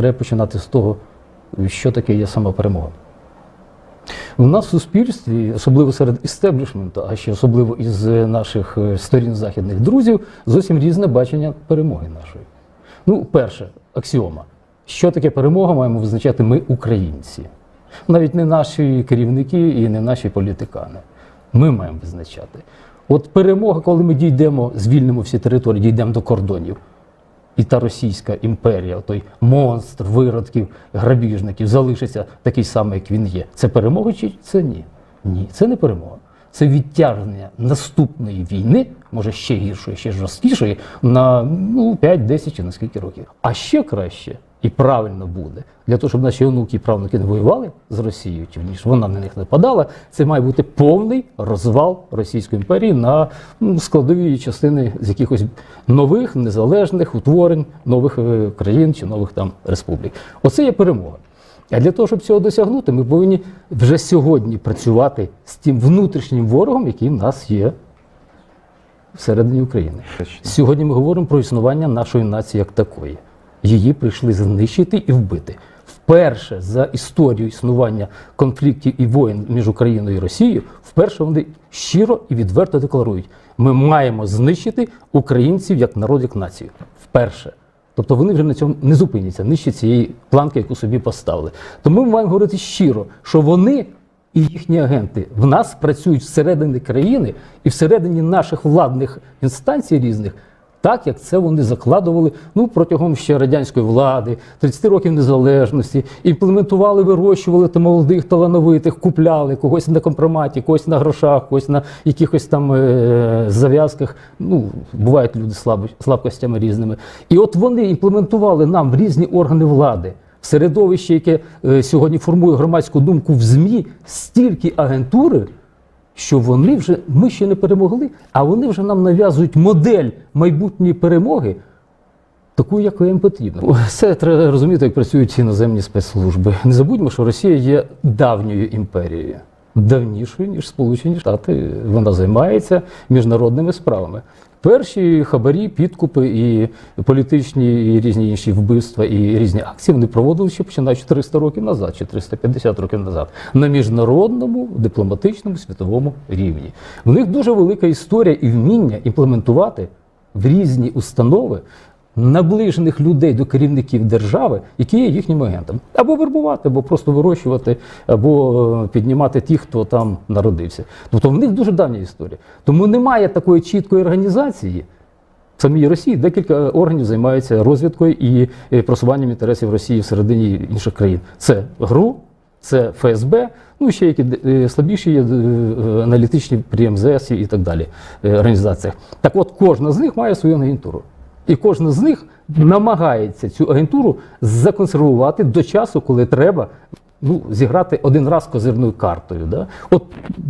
треба починати з того, що таке є самоперемога. У нас в суспільстві, особливо серед істеблішменту, а ще особливо із наших е, сторін західних друзів, зовсім різне бачення перемоги нашої. Ну, перше, аксіома. Що таке перемога, маємо визначати ми, українці. Навіть не наші керівники і не наші політикани. Ми маємо визначати. От перемога, коли ми дійдемо, звільнимо всі території, дійдемо до кордонів. І та Російська імперія, той монстр виродків, грабіжників, залишиться такий самий, як він є. Це перемога чи це ні? Ні, це не перемога. Це відтягнення наступної війни, може ще гіршої, ще жорсткішої, на ну, 5-10 чи на скільки років. А ще краще і правильно буде для того, щоб наші онуки і правнуки не воювали з Росією, чи ніж вона на них нападала. Це має бути повний розвал Російської імперії на складові частини з якихось нових незалежних утворень нових е, країн чи нових там республік. Оце є перемога. А для того, щоб цього досягнути, ми повинні вже сьогодні працювати з тим внутрішнім ворогом, який в нас є всередині України. Сьогодні ми говоримо про існування нашої нації як такої. Її прийшли знищити і вбити. Вперше за історію існування конфліктів і воєн між Україною і Росією, вперше вони щиро і відверто декларують: ми маємо знищити українців як народ, як націю. Вперше. Тобто вони вже на цьому не зупиняться, нижче цієї планки, яку собі поставили. Тому ми маємо говорити щиро, що вони і їхні агенти в нас працюють всередині країни і всередині наших владних інстанцій різних, так як це вони закладували ну, протягом ще радянської влади, 30 років незалежності, імплементували, вирощували та молодих талановитих, купляли когось на компроматі, когось на грошах, когось на якихось там е- зав'язках. Ну, бувають люди слаб, слабкостями різними. І от вони імплементували нам в різні органи влади. В середовище, яке е, сьогодні формує громадську думку в ЗМІ, стільки агентури, що вони вже ми ще не перемогли, а вони вже нам нав'язують модель майбутньої перемоги, таку, яку їм потрібно. Це треба розуміти, як працюють іноземні спецслужби. Не забудьмо, що Росія є давньою імперією, давнішою, ніж Сполучені Штати. Вона займається міжнародними справами. Перші хабарі, підкупи і політичні, і різні інші вбивства, і різні акції вони проводили ще починаючи 300 років назад, чи 350 років назад, на міжнародному дипломатичному світовому рівні. В них дуже велика історія і вміння імплементувати в різні установи наближених людей до керівників держави, які є їхніми агентами, або вербувати, або просто вирощувати, або е, піднімати тих, хто там народився. Тобто в них дуже давня історія. Тому немає такої чіткої організації. В самій Росії декілька органів займаються розвідкою і просуванням інтересів Росії всередині інших країн. Це ГРУ, це ФСБ, ну ще які е, слабіші є е, аналітичні при МЗС і так далі організаціях. Так от кожна з них має свою агентуру. І кожна з них намагається цю агентуру законсервувати до часу, коли треба ну, зіграти один раз козирною картою. Да? От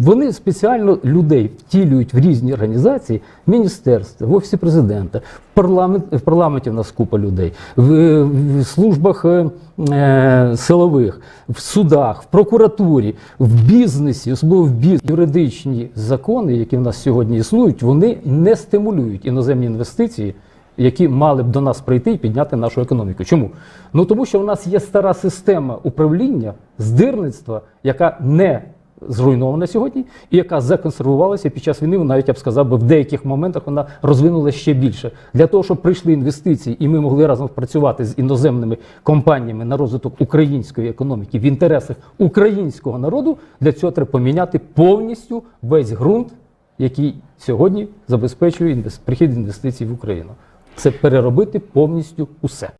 вони спеціально людей втілюють в різні організації, міністерства, в офісі президента, в, парламент, в парламенті в нас купа людей, в, в службах е, е, силових, в судах, в прокуратурі, в бізнесі, особливо в бізнесі. Юридичні закони, які в нас сьогодні існують, вони не стимулюють іноземні інвестиції які мали б до нас прийти і підняти нашу економіку. Чому? Ну тому що в нас є стара система управління здирництва, яка не зруйнована сьогодні, і яка законсервувалася під час війни, навіть я б сказав, би в деяких моментах вона розвинулася ще більше. Для того, щоб прийшли інвестиції, і ми могли разом працювати з іноземними компаніями на розвиток української економіки в інтересах українського народу, для цього треба поміняти повністю весь ґрунт, який сьогодні забезпечує інвес- прихід інвестицій в Україну. Це переробити повністю усе.